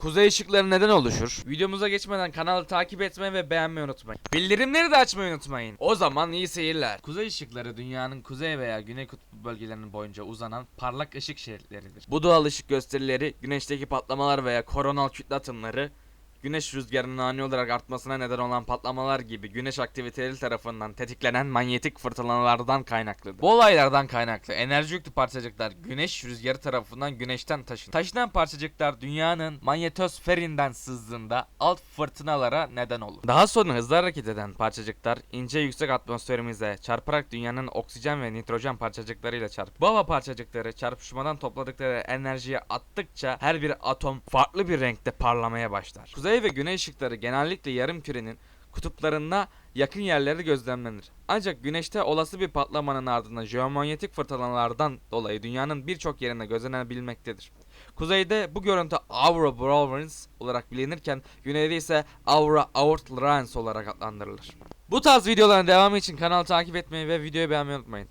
Kuzey ışıkları neden oluşur? Videomuza geçmeden kanalı takip etmeyi ve beğenmeyi unutmayın. Bildirimleri de açmayı unutmayın. O zaman iyi seyirler. Kuzey ışıkları dünyanın kuzey veya güney kutbu bölgelerinin boyunca uzanan parlak ışık şeritleridir. Bu doğal ışık gösterileri güneşteki patlamalar veya koronal kütle atımları Güneş rüzgarının ani olarak artmasına neden olan patlamalar gibi güneş aktiviteleri tarafından tetiklenen manyetik fırtınalardan kaynaklıdır. Bu olaylardan kaynaklı enerji yüklü parçacıklar güneş rüzgarı tarafından güneşten taşınır. Taşınan parçacıklar dünyanın manyetosferinden sızdığında alt fırtınalara neden olur. Daha sonra hızlı hareket eden parçacıklar ince yüksek atmosferimize çarparak dünyanın oksijen ve nitrojen parçacıklarıyla çarpar. Bu hava parçacıkları çarpışmadan topladıkları enerjiyi attıkça her bir atom farklı bir renkte parlamaya başlar. Kuzey ve güney ışıkları genellikle yarım kürenin kutuplarına yakın yerlerde gözlemlenir. Ancak güneşte olası bir patlamanın ardından jeomanyetik fırtınalardan dolayı dünyanın birçok yerinde gözlenebilmektedir. Kuzeyde bu görüntü Aurora Borealis olarak bilinirken güneyde ise Aurora Australis olarak adlandırılır. Bu tarz videoların devamı için kanalı takip etmeyi ve videoyu beğenmeyi unutmayın.